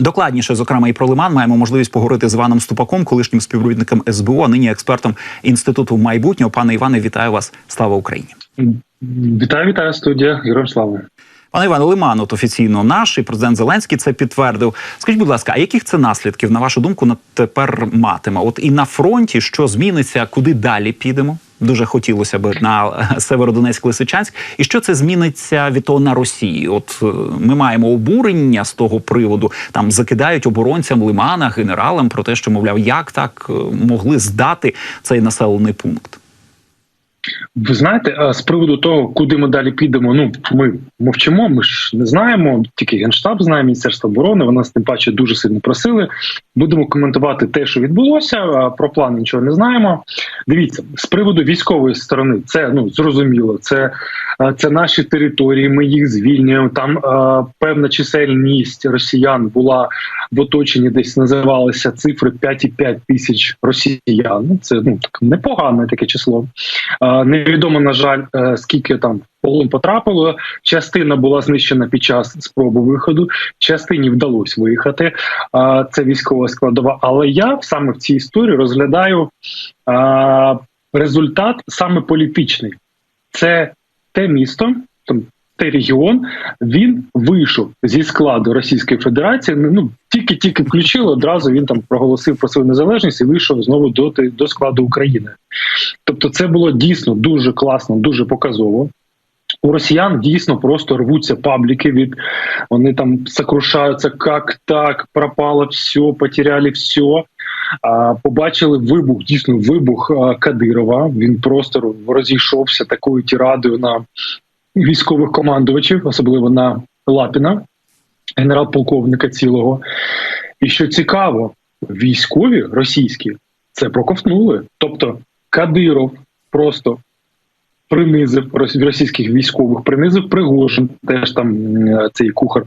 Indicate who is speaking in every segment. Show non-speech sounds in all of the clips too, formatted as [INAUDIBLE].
Speaker 1: Докладніше, зокрема, і про Лиман маємо можливість поговорити з Іваном Ступаком, колишнім співробітником СБУ, а нині експертом інституту майбутнього. Пане Іване, вітаю вас! Слава Україні!
Speaker 2: Вітаю, вітаю студія Героям слава.
Speaker 1: Пане Іване, Лиман от офіційно наш і президент Зеленський це підтвердив. Скажіть, будь ласка, а яких це наслідків на вашу думку на тепер матиме? От і на фронті що зміниться, куди далі підемо? Дуже хотілося б на Северодонецьк Лисичанськ. І що це зміниться від того на Росії? От е, ми маємо обурення з того приводу. Там закидають оборонцям Лимана, генералам про те, що мовляв, як так е, могли здати цей населений пункт.
Speaker 2: Ви знаєте, з приводу того, куди ми далі підемо. Ну ми мовчимо. Ми ж не знаємо. Тільки генштаб знає міністерство оборони. Вони нас тим паче дуже сильно просили. Будемо коментувати те, що відбулося. Про план нічого не знаємо. Дивіться, з приводу військової сторони, це ну зрозуміло. Це це наші території. Ми їх звільнюємо. Там а, певна чисельність росіян була в оточенні, десь називалися цифри 5,5 тисяч росіян. Це ну так непогане таке число. Невідомо на жаль, е, скільки там полон потрапило. Частина була знищена під час спроби виходу. Частині вдалося виїхати. Це військова складова. Але я саме в цій історії розглядаю результат саме політичний. Це те місто, той регіон, він вийшов зі складу Російської Федерації. Ну тільки-тільки включили, одразу він там проголосив про свою незалежність і вийшов знову до до складу України. Тобто, це було дійсно дуже класно, дуже показово. У росіян дійсно просто рвуться пабліки від вони там сокрушаються, як так пропало все, потеряли все. А, Побачили вибух, дійсно вибух Кадирова. Він просто розійшовся такою тірадою на військових командувачів, особливо на Лапіна, генерал-полковника цілого. І що цікаво, військові російські це проковтнули. Тобто Кадиров просто принизив російських військових, принизив Пригожин, теж там цей кухар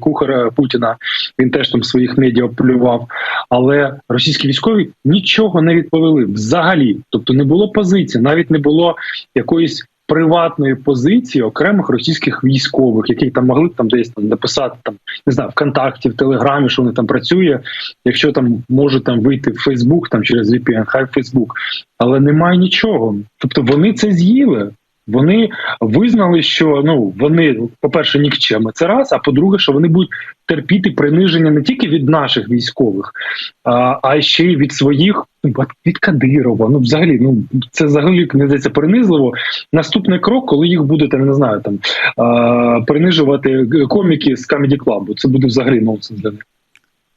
Speaker 2: кухар Путіна. Він теж там своїх медіа плював. Але російські військові нічого не відповіли взагалі. Тобто не було позиції, навіть не було якоїсь приватної позиції окремих російських військових, які там могли там десь там написати там не знаю ВКонтакті, в Телеграмі, що вони там працює. Якщо там може там вийти в Фейсбук там через VPN, хай Фейсбук, але немає нічого. Тобто вони це з'їли. Вони визнали, що ну вони, по перше, нікчеми це раз. А по-друге, що вони будуть терпіти приниження не тільки від наших військових, а а ще й від своїх від Кадирова. Ну, взагалі, ну це взагалі не здається принизливо. Наступний крок, коли їх будете, не знаю, там а, принижувати коміки з Comedy Club. Це буде взагалі нонсенс для них.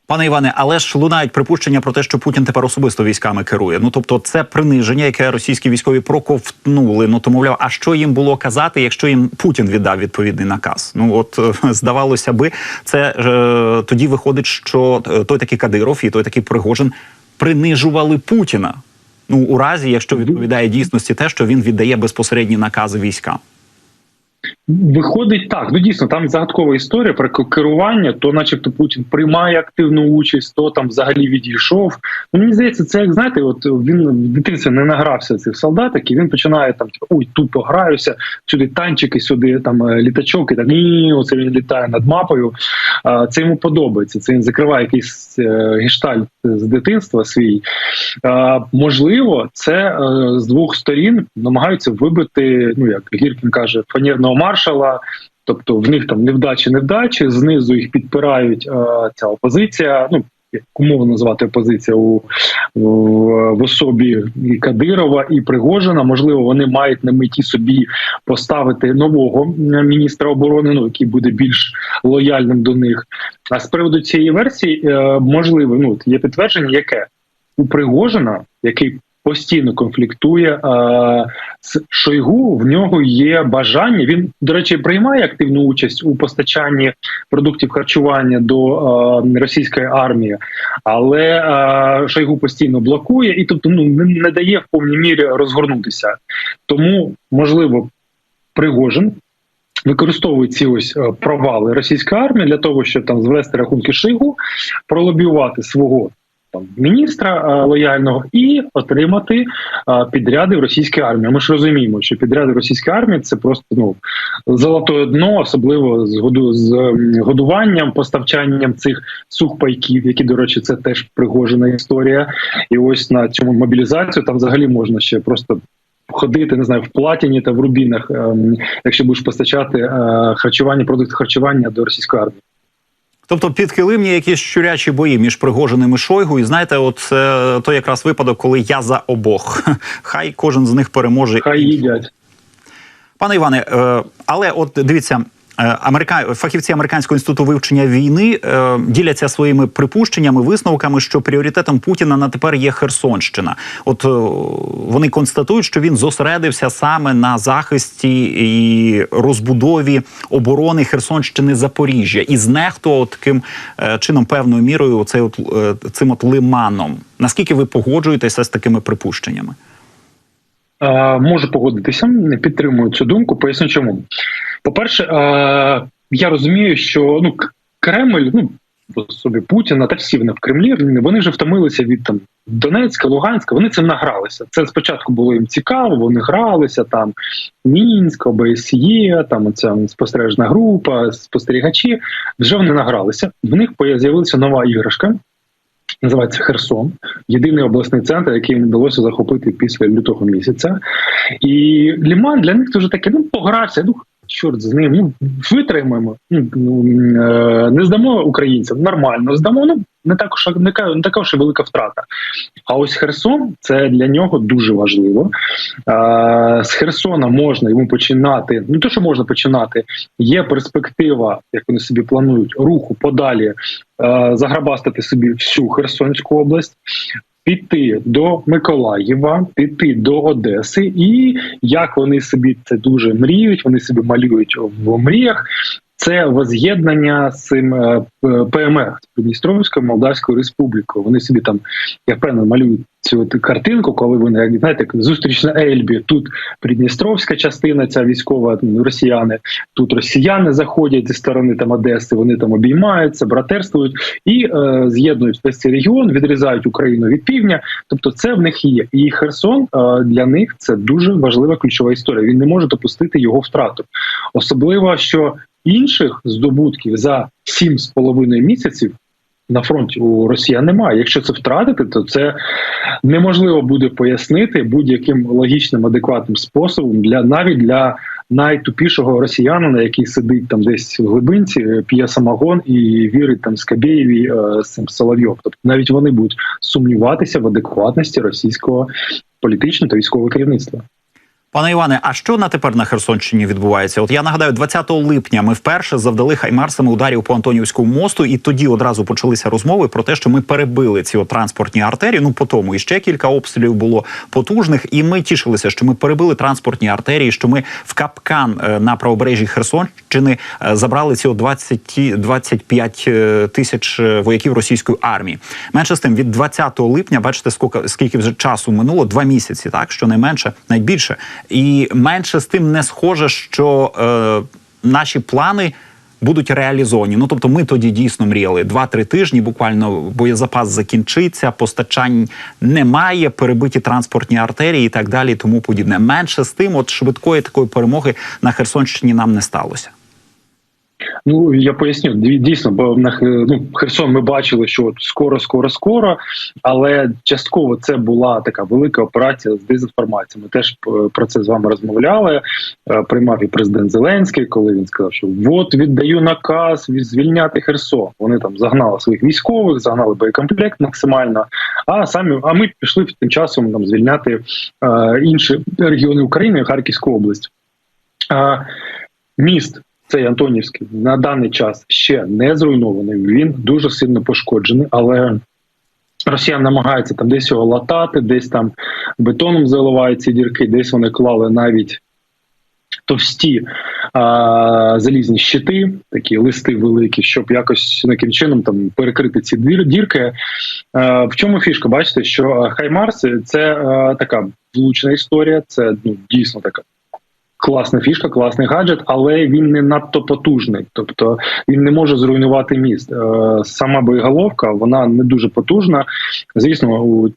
Speaker 1: Пане Іване, але ж лунають припущення про те, що Путін тепер особисто військами керує. Ну тобто, це приниження, яке російські військові проковтнули. Ну то мовляв, а що їм було казати, якщо їм Путін віддав відповідний наказ? Ну от [LAUGHS] здавалося би, це е, тоді виходить, що той такий Кадиров і той такий Пригожин принижували Путіна. Ну у разі, якщо відповідає дійсності, те, що він віддає безпосередні накази військам.
Speaker 2: Виходить так, ну дійсно там загадкова історія про керування, то, начебто, Путін приймає активну участь, то там взагалі відійшов. Ну, Мені здається, це як знаєте, от він в дитинстві не награвся цих солдаток, і він починає там типу, ой, тупо граюся, сюди танчики, сюди там е, літачок, і так ні, оце він літає над мапою. Це йому подобається. Це він закриває якийсь е, гештальт з дитинства свій. Можливо, це е, з двох сторін намагаються вибити, ну як Гіркін каже, фанірного маршала. Тобто в них там невдачі, невдачі, знизу їх підпирають а, ця опозиція. Ну умовно назвати опозиція у в особі і Кадирова і Пригожина. Можливо, вони мають на меті собі поставити нового міністра оборони, ну який буде більш лояльним до них. А з приводу цієї версії е, можливо, ну є підтвердження, яке у Пригожина, який постійно конфліктує а, з Шойгу. В нього є бажання. Він до речі приймає активну участь у постачанні продуктів харчування до а, російської армії, але а, Шойгу постійно блокує і тобто ну не дає в повній мірі розгорнутися. Тому можливо Пригожин. Використовують ці ось провали російської армії для того, щоб там звести рахунки Шойгу, пролобіювати свого там міністра лояльного і отримати підряди в російській армії. Ми ж розуміємо, що підряди в російській армії це просто ну золотое дно, особливо з году з годуванням, поставчанням цих сухпайків, які, до речі, це теж пригожена історія. І ось на цьому мобілізацію там взагалі можна ще просто. Ходити, не знаю, в платіні та в рубінах, ем, якщо будеш постачати е, харчування, продукти харчування до російської армії.
Speaker 1: Тобто підкилимні якісь щурячі бої між Пригожиним і Шойгу. І знаєте, от це той якраз випадок, коли я за обох. [LAUGHS] Хай кожен з них переможе.
Speaker 2: Хай їдять.
Speaker 1: Пане Іване, е, але от дивіться. Е, Америка... Фахівці американського інституту вивчення війни е, діляться своїми припущеннями, висновками, що пріоритетом Путіна на тепер є Херсонщина. От е, вони констатують, що він зосередився саме на захисті і розбудові оборони Херсонщини Запоріжжя і знехтував таким е, чином певною мірою оцей от, е, цим от лиманом. Наскільки ви погоджуєтеся з такими припущеннями?
Speaker 2: Е, Можу погодитися, не підтримую цю думку. Поясню чому. По-перше, е, я розумію, що ну Кремль, ну собі Путіна та всі вони в Кремлі, вони вже втомилися від там Донецька, Луганська. Вони цим награлися. Це спочатку було їм цікаво. Вони гралися там Мінськ, ОБСЄ, там оця спостережна група, спостерігачі. Вже вони награлися. В них з'явилася нова іграшка. Називається Херсон, єдиний обласний центр, який їм вдалося захопити після лютого місяця. І Ліман для них дуже таке, ну погрався, ну чорт з ним, ну витримаємо. Ну, ну, е, не здамо українцям, нормально здамо. Ну не також не, не така ж і велика втрата. А ось Херсон це для нього дуже важливо. Е, з Херсона можна йому починати. Ну то, що можна починати, є перспектива, як вони собі планують, руху подалі е, заграбастати собі всю Херсонську область. Піти до Миколаєва, піти до Одеси, і як вони собі це дуже мріють, вони собі малюють в мріях. Це воз'єднання з цим е, ПМР з Придністровською Молдавською Республікою. Вони собі там, я впевнений, малюють цю картинку, коли вони як знаєте, зустріч на Ельбі. Тут Придністровська частина, ця військова ну, росіяни. Тут росіяни заходять зі сторони там Одеси. Вони там обіймаються, братерствують і е, з'єднують весь цей регіон, відрізають Україну від півдня. Тобто, це в них є. І Херсон е, для них це дуже важлива ключова історія. Він не може допустити його втрату, особливо що інших здобутків за сім з половиною місяців. На фронті у росіян немає. Якщо це втратити, то це неможливо буде пояснити будь-яким логічним адекватним способом для навіть для найтупішого росіянина, який сидить там десь в глибинці, е, п'є самогон і вірить там Скабєєві е, з цим Соловйов. Тобто навіть вони будуть сумніватися в адекватності російського політичного та військового керівництва.
Speaker 1: Пане Іване, а що на тепер на Херсонщині відбувається? От я нагадаю, 20 липня ми вперше завдали хаймарсами ударів по Антонівському мосту, і тоді одразу почалися розмови про те, що ми перебили ці от транспортні артерії. Ну по тому і ще кілька обстрілів було потужних, і ми тішилися, що ми перебили транспортні артерії, що ми в капкан е, на правобережжі Херсонщини е, забрали ці от 20, 25 е, тисяч е, вояків російської армії. Менше з тим, від 20 липня, бачите, скільки, скільки вже часу минуло, два місяці, так що не менше, найбільше. І менше з тим не схоже, що е, наші плани. Будуть реалізовані. Ну тобто, ми тоді дійсно мріяли два-три тижні. Буквально боєзапас закінчиться, постачань немає, перебиті транспортні артерії і так далі. Тому подібне. Менше з тим, от швидкої такої перемоги на Херсонщині нам не сталося.
Speaker 2: Ну я поясню дійсно, бо на ну, Херсон ми бачили, що скоро, скоро, скоро, але частково це була така велика операція з дезінформацією. Ми теж е, про це з вами розмовляли. Е, Приймав і президент Зеленський, коли він сказав, що от віддаю наказ звільняти Херсон. Вони там загнали своїх військових, загнали боєкомплект максимально. А самі а ми пішли тим часом там звільняти е, інші регіони України, Харківську область. Е, міст цей Антонівський на даний час ще не зруйнований. Він дуже сильно пошкоджений, але росіяни намагаються там десь його латати, десь там бетоном заливають ці дірки, десь вони клали навіть. Товсті а, залізні щити, такі листи великі, щоб якось таким чином там перекрити ці двір- дірки. А, в чому фішка? Бачите, що Хаймарси це а, така влучна історія, це ну, дійсно така класна фішка, класний гаджет, але він не надто потужний. Тобто він не може зруйнувати міст. Е, Сама боєголовка вона не дуже потужна. Звісно, у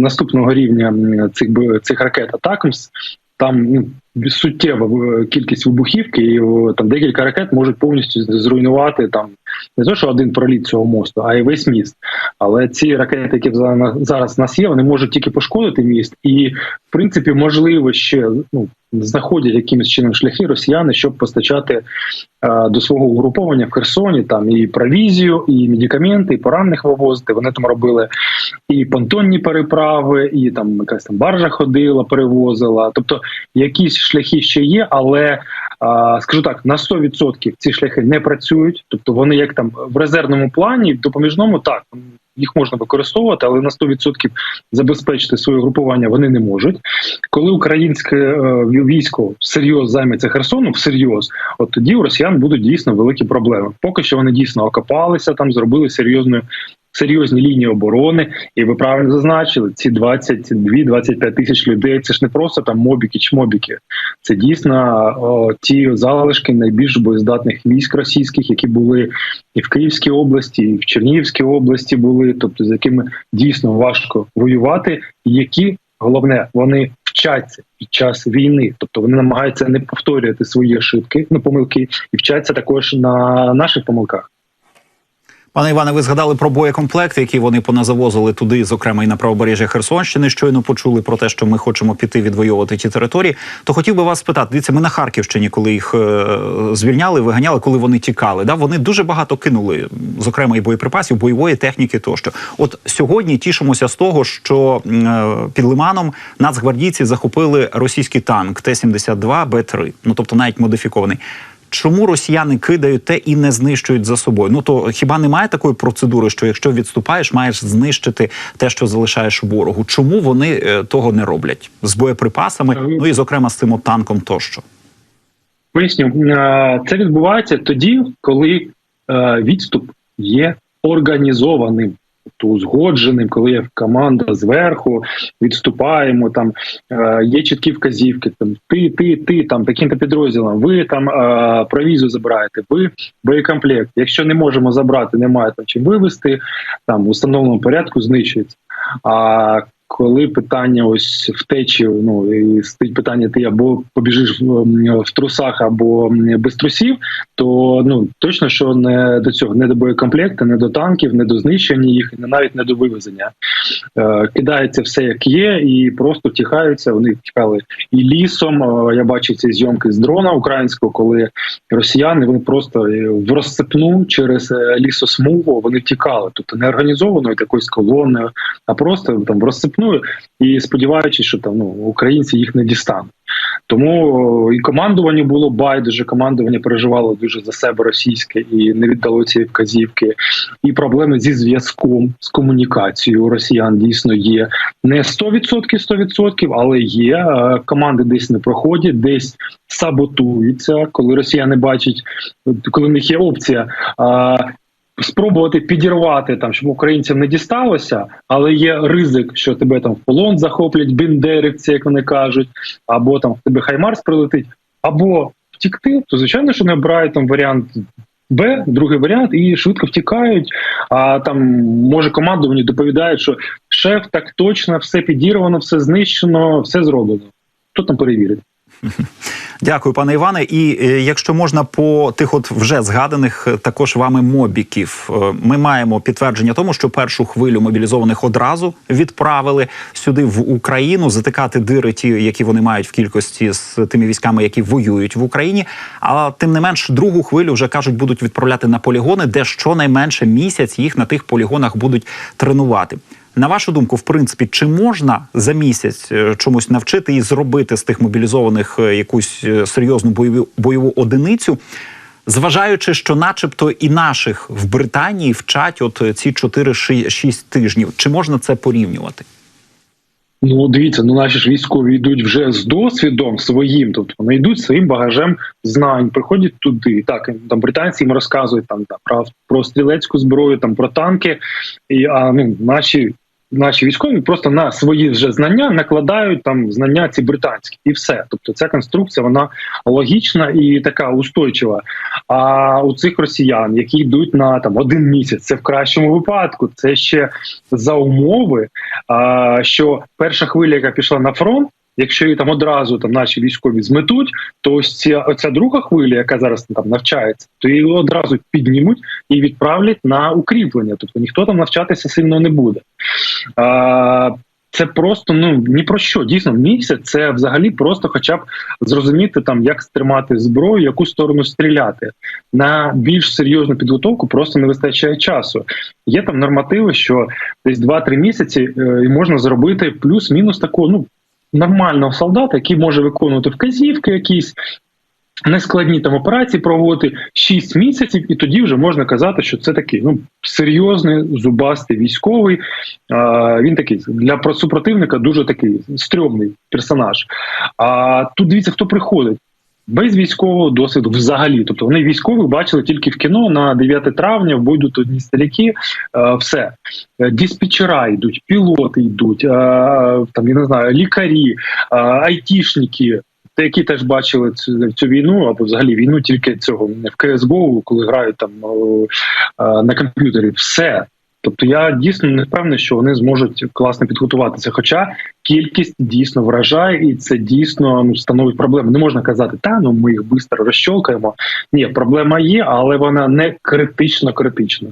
Speaker 2: наступного рівня цих цих ракет атакмс там ну, суттєва е, кількість вибухівки, і там декілька ракет можуть повністю зруйнувати там не то, що один проліт цього мосту, а й весь міст. Але ці ракети, які за- зараз в нас є, вони можуть тільки пошкодити міст, і в принципі можливо ще ну знаходять якимось чином шляхи росіяни, щоб постачати е, до свого угруповання в Херсоні там і провізію, і медикаменти, і поранених вивозити. Вони там робили і понтонні переправи, і там якась там баржа ходила, перевозила. Тобто якісь шляхи ще є, але скажу так, на 100% ці шляхи не працюють. Тобто вони як там в резервному плані, в допоміжному так. Їх можна використовувати, але на 100% забезпечити своє групування вони не можуть. Коли українське е, військо всерйоз займеться Херсоном, всерйоз, от тоді у росіян будуть дійсно великі проблеми. Поки що вони дійсно окопалися там, зробили серйозну. Серйозні лінії оборони, і ви правильно зазначили, ці 22-25 тисяч людей. Це ж не просто там мобіки чмобіки. Це дійсно о, ті залишки найбільш боєздатних військ російських, які були і в Київській області, і в Чернігівській області були, тобто з якими дійсно важко воювати, які головне вони вчаться під час війни, тобто вони намагаються не повторювати свої ошибки, ну помилки, і вчаться також на наших помилках.
Speaker 1: Пане Іване, ви згадали про боєкомплекти, які вони поназавозили туди, зокрема і на правобережжя Херсонщини. Щойно почули про те, що ми хочемо піти відвоювати ті території. То хотів би вас спитати, дивіться, ми на Харківщині, коли їх е, звільняли, виганяли, коли вони тікали. Да, вони дуже багато кинули, зокрема і боєприпасів, бойової техніки тощо. От сьогодні тішимося з того, що е, під Лиманом нацгвардійці захопили російський танк Т-72 Б-3, ну тобто навіть модифікований. Чому росіяни кидають те і не знищують за собою? Ну то хіба немає такої процедури, що якщо відступаєш, маєш знищити те, що залишаєш ворогу? Чому вони е, того не роблять з боєприпасами? Ну і зокрема з цим танком тощо?
Speaker 2: Поясню, Е, це відбувається тоді, коли е, відступ є організованим. Узгодженим, коли є команда зверху, відступаємо. Там е, є чіткі вказівки. Там ти, ти, ти там таким-то підрозділом. Ви там е, провізу забираєте, ви боєкомплект. Якщо не можемо забрати, немає там чим вивезти, там в установленому порядку знищується. А коли питання ось втечі, ну і стоїть питання, ти або побіжиш в, в трусах, або без трусів, то ну точно що не до цього, не до боєкомплекту, не до танків, не до знищення їх, не навіть не до вивезення. Е, кидається все як є, і просто втікаються. Вони втікали і лісом. Е, я бачив ці зйомки з дрона українського, коли росіяни вони просто е, в розсипну через е, лісосмугу вони втікали, тобто не організованою якоюсь колоною, а просто там в розсипну і сподіваючись, що там ну українці їх не дістануть. Тому і командуванню було байдуже. Командування переживало дуже за себе російське і не віддало ці вказівки. І проблеми зі зв'язком з комунікацією росіян дійсно є не 100% 100%, але є Е, команди десь не проходять, десь саботуються, коли росіяни бачать, коли в них є опція. Спробувати підірвати там, щоб українцям не дісталося, але є ризик, що тебе там в полон захоплять біндерівці, як вони кажуть, або там в тебе хаймарс прилетить, або втікти, то звичайно, що не обирають там варіант Б, другий варіант, і швидко втікають. А там може командувані доповідають, що шеф так точно, все підірвано, все знищено, все зроблено. Хто там перевірить? [LAUGHS]
Speaker 1: Дякую, пане Іване. І е, якщо можна по тих, от вже згаданих е, також вами мобіків, е, ми маємо підтвердження тому, що першу хвилю мобілізованих одразу відправили сюди в Україну затикати дири, ті, які вони мають в кількості з тими військами, які воюють в Україні. А тим не менш, другу хвилю вже кажуть, будуть відправляти на полігони, де щонайменше місяць їх на тих полігонах будуть тренувати. На вашу думку, в принципі, чи можна за місяць е, чомусь навчити і зробити з тих мобілізованих е, якусь е, серйозну бойову бойову одиницю, зважаючи, що, начебто, і наших в Британії вчать от ці 4-6 тижнів, чи можна це порівнювати?
Speaker 2: Ну, дивіться, ну наші ж військові йдуть вже з досвідом своїм, тобто вони йдуть своїм багажем знань, приходять туди. Так там британці їм розказують там та, про, про стрілецьку зброю, там про танки. І а ну наші наші військові просто на свої вже знання накладають там знання ці британські, і все. Тобто ця конструкція вона логічна і така устойчива. А у цих росіян, які йдуть на там один місяць, це в кращому випадку. Це ще за умови, а, що перша хвиля, яка пішла на фронт. Якщо її там одразу там наші військові зметуть, то ось ця оця друга хвиля, яка зараз там навчається, то її одразу піднімуть і відправлять на укріплення. Тобто ніхто там навчатися сильно не буде. А, це просто ну ні про що. Дійсно, місяць це взагалі просто, хоча б зрозуміти там, як стримати зброю, яку сторону стріляти. На більш серйозну підготовку просто не вистачає часу. Є там нормативи, що десь 2-3 місяці е, і можна зробити плюс-мінус такого ну нормального солдата, який може виконувати вказівки якісь. Нескладні там операції проводити 6 місяців, і тоді вже можна казати, що це такий ну серйозний зубастий військовий. А, він такий для супротивника дуже такий стрьомний персонаж. А тут дивіться, хто приходить. Без військового досвіду взагалі. Тобто вони військових бачили тільки в кіно на 9 травня, вийдуть одні старіки, е, все. Е, Диспетчера йдуть, пілоти йдуть, е, там, я не знаю, лікарі, айтішники, те, які теж бачили цю, цю війну, або взагалі війну тільки цього в CSGO, коли грають там е, е, на комп'ютері. Все. Тобто я дійсно не впевнений, що вони зможуть класно підготуватися. Хоча кількість дійсно вражає, і це дійсно ну, становить проблему. Не можна казати, та ну ми їх швидко розщолкаємо. Ні, проблема є, але вона не критично критична.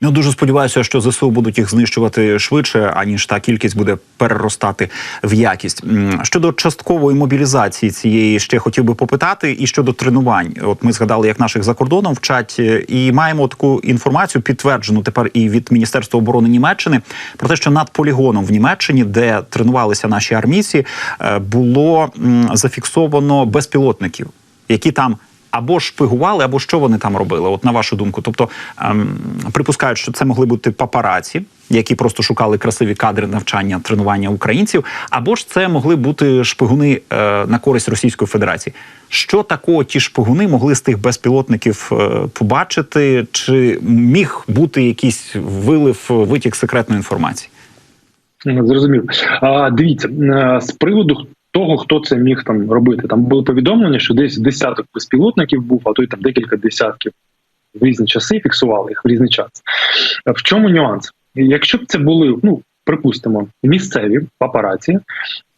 Speaker 1: Ну дуже сподіваюся, що ЗСУ будуть їх знищувати швидше, аніж та кількість буде переростати в якість. Щодо часткової мобілізації цієї ще хотів би попитати, і щодо тренувань. От ми згадали, як наших за кордоном вчать, і маємо таку інформацію, підтверджену тепер і від Міністерства оборони Німеччини, про те, що над полігоном в Німеччині, де тренувалися наші армійці, е, було зафіксовано безпілотників, які там або шпигували, або що вони там робили? От на вашу думку, тобто ем, припускають, що це могли бути папараці, які просто шукали красиві кадри навчання, тренування українців, або ж це могли бути шпигуни е, на користь Російської Федерації. Що такого ті шпигуни могли з тих безпілотників е, побачити? Чи міг бути якийсь вилив витік секретної інформації?
Speaker 2: Зрозумів. А, дивіться, е, з приводу того, хто це міг там робити. Там було повідомлення, що десь десяток безпілотників був, а то й там декілька десятків в різні часи фіксували їх в різний час. В чому нюанс? Якщо б це були, ну припустимо, місцеві папараці,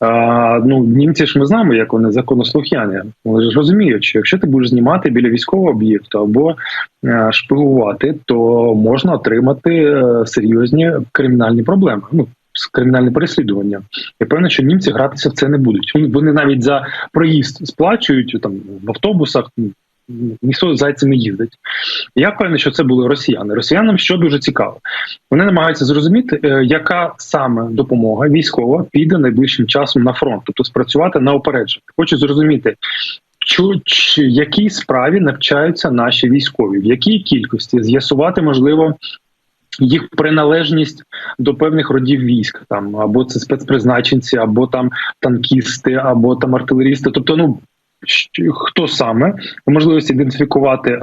Speaker 2: а, ну німці ж ми знаємо, як вони законослухняні. Вони ж розуміють, що якщо ти будеш знімати біля військового об'єкту або а, шпигувати, то можна отримати а, серйозні кримінальні проблеми. Ну кримінальне переслідування. Я певний, що німці гратися в це не будуть. Вони навіть за проїзд сплачують там в автобусах. Ніхто за цим не їздить. Я певний, що це були росіяни. Росіянам що дуже цікаво. Вони намагаються зрозуміти, е, яка саме допомога військова піде найближчим часом на фронт, тобто спрацювати на опередження. Хочу зрозуміти, чи, якій справі навчаються наші військові, в якій кількості з'ясувати можливо їх приналежність до певних родів військ, там або це спецпризначенці, або там танкісти, або там артилерісти. Тобто, ну хто саме можливість ідентифікувати е,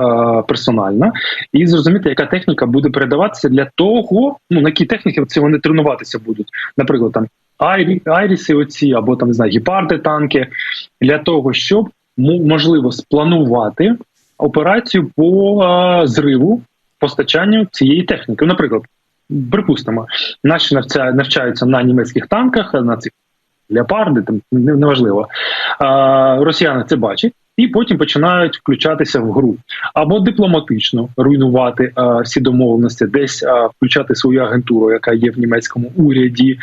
Speaker 2: персонально і зрозуміти, яка техніка буде передаватися для того, ну на якій техніці ці вони тренуватися будуть, наприклад, там айрі, айріси, оці або там не знаю, гіпарди, танки для того, щоб можливо спланувати операцію по е, зриву постачанню цієї техніки. Наприклад, припустимо, наші навчаються на німецьких танках, на цих леопарди, там неважливо. Росіяни це бачать. І потім починають включатися в гру або дипломатично руйнувати а, всі домовленості, десь а, включати свою агентуру, яка є в німецькому уряді,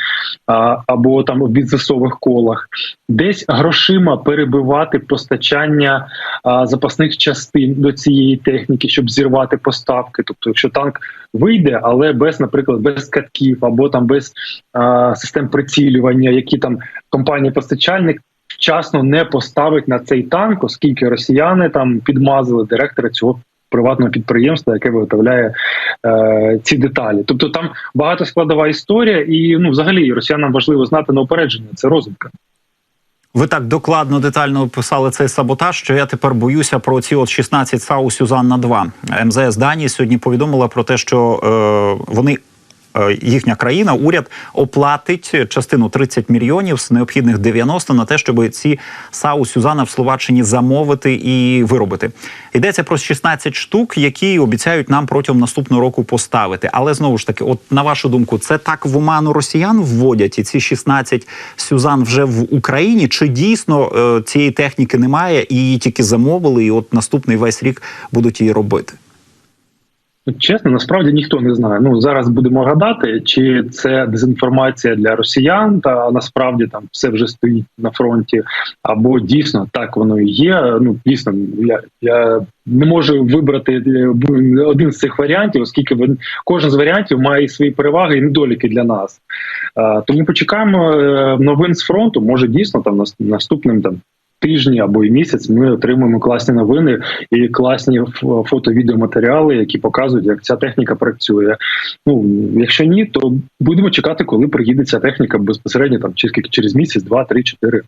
Speaker 2: а, або там в бізнесових колах, десь грошима перебивати постачання а, запасних частин до цієї техніки, щоб зірвати поставки. Тобто, якщо танк вийде, але без, наприклад, без катків або там без а, систем прицілювання, які там компанія-постачальник вчасно не поставить на цей танк, оскільки росіяни там підмазали директора цього приватного підприємства, яке виготовляє е, ці деталі. Тобто там багато складова історія, і ну взагалі росіянам важливо знати на опередження. Це розвідка.
Speaker 1: Ви так докладно детально описали цей саботаж, що я тепер боюся про ці от 16 САУ Сюзанна 2 МЗС Данії сьогодні повідомила про те, що е, вони їхня країна, уряд оплатить частину 30 мільйонів з необхідних 90 на те, щоб ці САУ Сюзана в Словаччині замовити і виробити. Йдеться про 16 штук, які обіцяють нам протягом наступного року поставити. Але знову ж таки, от на вашу думку, це так в оману росіян вводять і ці 16 Сюзан вже в Україні? Чи дійсно е, цієї техніки немає і її тільки замовили, і от наступний весь рік будуть її робити?
Speaker 2: Чесно, насправді ніхто не знає. Ну зараз будемо гадати, чи це дезінформація для росіян, та насправді там все вже стоїть на фронті, або дійсно так воно і є. Ну дійсно, я я не можу вибрати е, один з цих варіантів, оскільки кожен з варіантів має свої переваги і недоліки для нас. Тому почекаємо е, новин з фронту. Може дійсно там наступним там. Тижні або і місяць ми отримуємо класні новини і класні фото-відеоматеріали, які показують, як ця техніка працює. Ну якщо ні, то будемо чекати, коли приїде ця техніка безпосередньо там через місяць, два, три, чотири.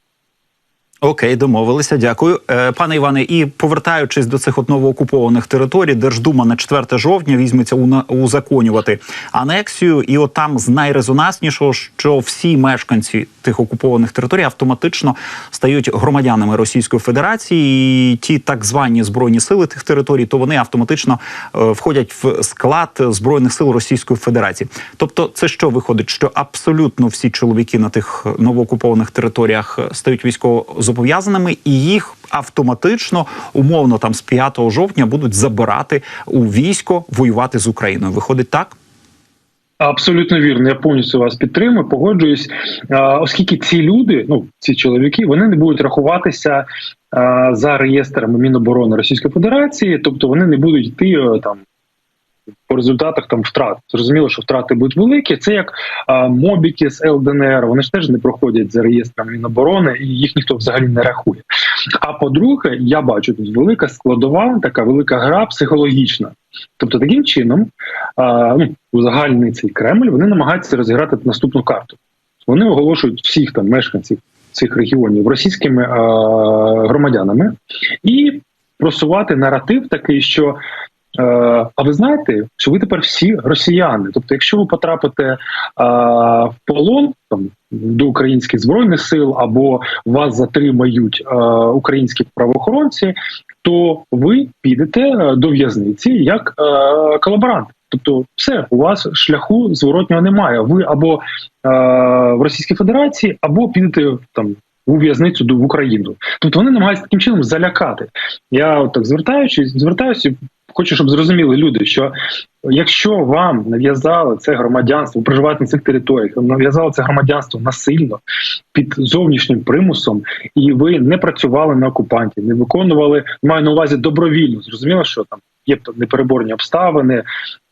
Speaker 1: Окей, домовилися. Дякую, е, пане Іване. І повертаючись до цих от новоокупованих територій, Держдума на 4 жовтня візьметься узаконювати анексію, і от там з найрезонанснішого, що всі мешканці тих окупованих територій автоматично стають громадянами Російської Федерації. І ті так звані збройні сили тих територій, то вони автоматично е, входять в склад збройних сил Російської Федерації. Тобто, це що виходить? Що абсолютно всі чоловіки на тих новоокупованих територіях е, стають військовозобов'язаними, і їх автоматично, умовно, там з 5 жовтня будуть забирати у військо воювати з Україною. Виходить так?
Speaker 2: Абсолютно вірно, я повністю вас підтримую, погоджуюсь, оскільки ці люди, ну ці чоловіки, вони не будуть рахуватися за реєстрами Міноборони Російської Федерації, тобто вони не будуть йти е, там. По результатах там втрат зрозуміло, що втрати будуть великі. Це як а, мобіки з ЛДНР. Вони ж теж не проходять за реєстром Міноборони, і їх ніхто взагалі не рахує. А по-друге, я бачу тут велика складова, така велика гра психологічна. Тобто, таким чином, а, ну, узагальний цей Кремль, вони намагаються розіграти наступну карту. Вони оголошують всіх там мешканців цих регіонів російськими а, громадянами і просувати наратив такий, що. Е, А ви знаєте, що ви тепер всі росіяни? Тобто, якщо ви потрапите а, в полон там до українських збройних сил або вас затримають а, українські правоохоронці, то ви підете е, до в'язниці як е, колаборант. Тобто, все у вас шляху зворотнього немає. Ви або е, в Російській Федерації, або підете там. У в'язницю в Україну, тобто вони намагаються таким чином залякати. Я от так звертаючись, звертаюся, хочу, щоб зрозуміли люди, що якщо вам нав'язали це громадянство, ви проживаєте на цих територіях, нав'язали це громадянство насильно під зовнішнім примусом, і ви не працювали на окупантів, не виконували, маю на увазі добровільно. Зрозуміло, що там є непереборні обставини,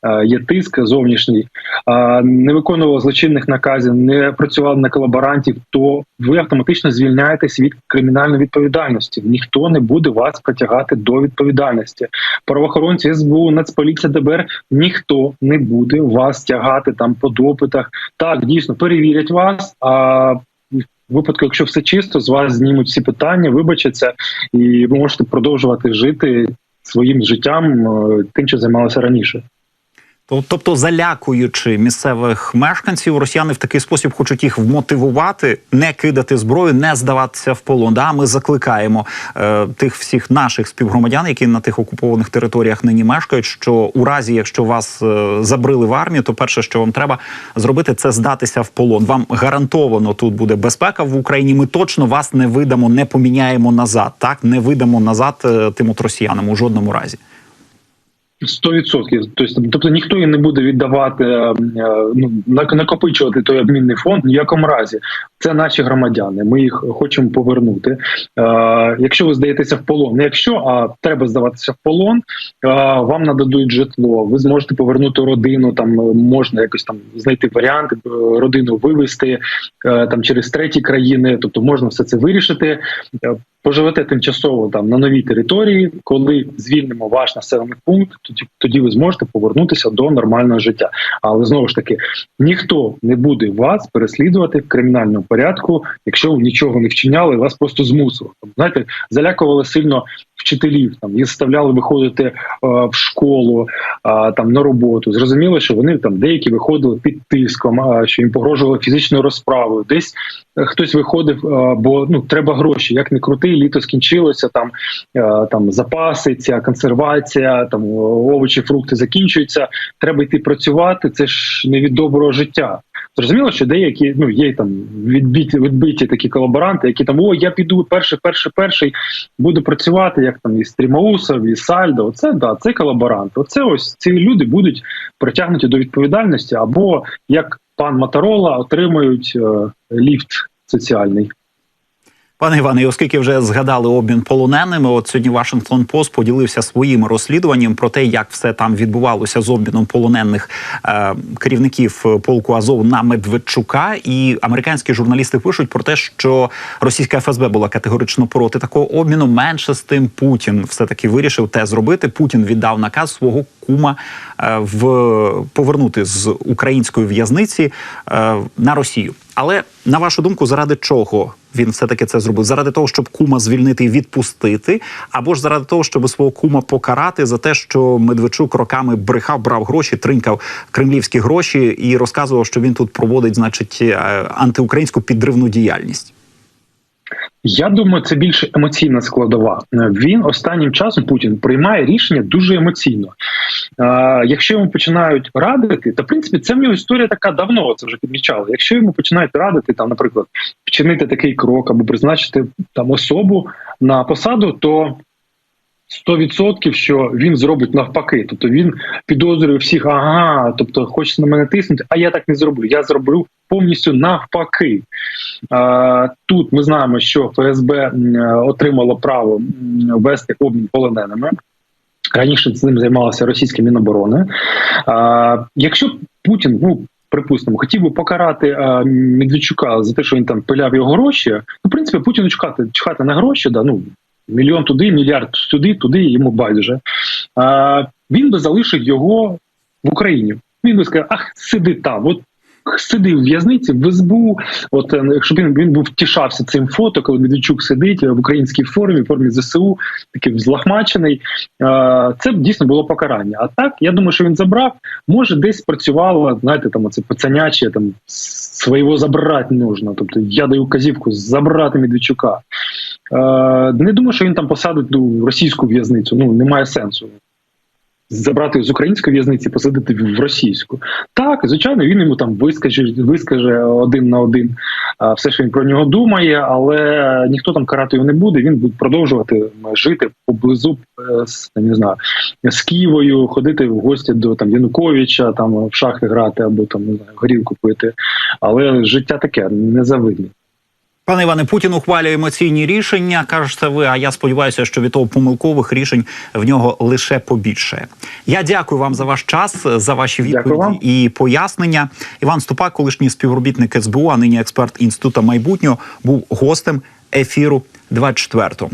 Speaker 2: е, є тиск зовнішній, е, не виконували злочинних наказів, не працювали на колаборантів, то ви автоматично звільняєтесь від кримінальної відповідальності. Ніхто не буде вас притягати до відповідальності. Правоохоронці СБУ, Нацполіція, ДБР ніхто не буде вас тягати там по допитах. Так, дійсно перевірять вас. А випадку, якщо все чисто, з вас знімуть всі питання, вибачаться, і ви можете продовжувати жити своїм життям, е, тим, що займалася раніше.
Speaker 1: То- Тобто, залякуючи місцевих мешканців, росіяни в такий спосіб хочуть їх вмотивувати, не кидати зброю, не здаватися в полон. Да, ми закликаємо е, тих всіх наших співгромадян, які на тих окупованих територіях нині мешкають. Що у разі, якщо вас е, забрили в армію, то перше, що вам треба зробити, це здатися в полон. Вам гарантовано тут буде безпека в Україні. Ми точно вас не видамо, не поміняємо назад. Так не видамо назад е, тим от росіянам у жодному разі.
Speaker 2: Сто відсотків. Тобто, тобто ніхто їм не буде віддавати е, е, ну накопичувати той обмінний фонд в ніякому разі. Це наші громадяни. Ми їх хочемо повернути. Е, якщо ви здаєтеся в полон, не якщо а треба здаватися в полон, вам нададуть житло. Ви зможете повернути родину. Там можна якось там знайти варіанти, родину вивезти там через треті країни. Тобто можна все це вирішити. Поживете тимчасово там на новій території, коли звільнимо ваш населений пункт, тоді тоді ви зможете повернутися до нормального життя. Але знову ж таки, ніхто не буде вас переслідувати в кримінальному порядку, якщо ви нічого не вчиняли, вас просто змусили. Знаєте, залякували сильно вчителів, там їх заставляли виходити е, в школу, е, там на роботу. Зрозуміло, що вони там деякі виходили під тиском, е, що їм погрожували фізичною розправою. Десь хтось виходив, бо ну треба гроші. Як не крути, літо скінчилося. Там там запаси, ця консервація, там овочі, фрукти закінчуються. Треба йти працювати. Це ж не від доброго життя. Зрозуміло, що деякі ну є там відбиті, відбиті такі колаборанти, які там о, я піду перший, перший, перший буду працювати, як там і Стрімаусов, і Сальдо. Оце да, це колаборант. Оце ось ці люди будуть притягнуті до відповідальності, або як пан Матарола отримують е, ліфт соціальний.
Speaker 1: Пане Іване, оскільки вже згадали обмін полоненими, от сьогодні Вашингтон Пост поділився своїм розслідуванням про те, як все там відбувалося з обміном полонених е, керівників полку Азов на Медведчука. І американські журналісти пишуть про те, що російська ФСБ була категорично проти такого обміну. Менше з тим Путін все таки вирішив те зробити. Путін віддав наказ свого кума е, в повернути з української в'язниці е, на Росію. Але на вашу думку, заради чого він все таки це зробив? Заради того, щоб кума звільнити і відпустити, або ж заради того, щоб свого кума покарати за те, що Медведчук роками брехав, брав гроші, тринькав кремлівські гроші і розказував, що він тут проводить, значить, е, антиукраїнську підривну діяльність.
Speaker 2: Я думаю, це більше емоційна складова. Він останнім часом Путін приймає рішення дуже емоційно. Е, якщо йому починають радити, то в принципі це в нього історія така давно це вже підмічали. Якщо йому починають радити, там, наприклад, вчинити такий крок або призначити там особу на посаду, то 100% що він зробить навпаки. Тобто він підозрює всіх, ага, тобто хочеться на мене тиснути, а я так не зроблю. Я зроблю повністю навпаки. Тут ми знаємо, що ФСБ отримало право вести обмін полоненими. Раніше цим займалося російське міноборони. Якщо Путін, ну припустимо, хотів би покарати Медведчука за те, що він там пиляв його гроші, ну, в принципі, Путіну чекати, чекати на гроші, да, ну мільйон туди, мільярд сюди, туди йому байдуже. А, він би залишив його в Україні. Він би сказав, ах, сиди там. От Сиди в в'язниці в СБУ, от е, якщо він він був втішався цим фото, коли Медведчук сидить в українській формі, в формі ЗСУ, такий злахмачений, е, це б дійсно було покарання. А так, я думаю, що він забрав, може, десь працювало, знаєте, там оце пацаняче, там свого забрати нужно. Тобто я даю казівку забрати Медведчука. Е, Не думаю, що він там посадить ну, російську в'язницю. Ну немає сенсу. Забрати з української в'язниці, посадити в російську. Так, звичайно, він йому там вискаже, вискаже один на один все, що він про нього думає, але ніхто там карати його не буде. Він буде продовжувати жити поблизу е, не знаю з Києвою, ходити в гості до там Януковича, там в шахи грати або там не знаю, горілку пити. Але життя таке незавидне.
Speaker 1: Пане Іване, Путін ухвалює емоційні рішення, кажете ви. А я сподіваюся, що від того помилкових рішень в нього лише побільше. Я дякую вам за ваш час, за ваші відповіді і пояснення. Іван Ступак, колишній співробітник СБУ, а нині експерт інституту майбутнього, був гостем ефіру 24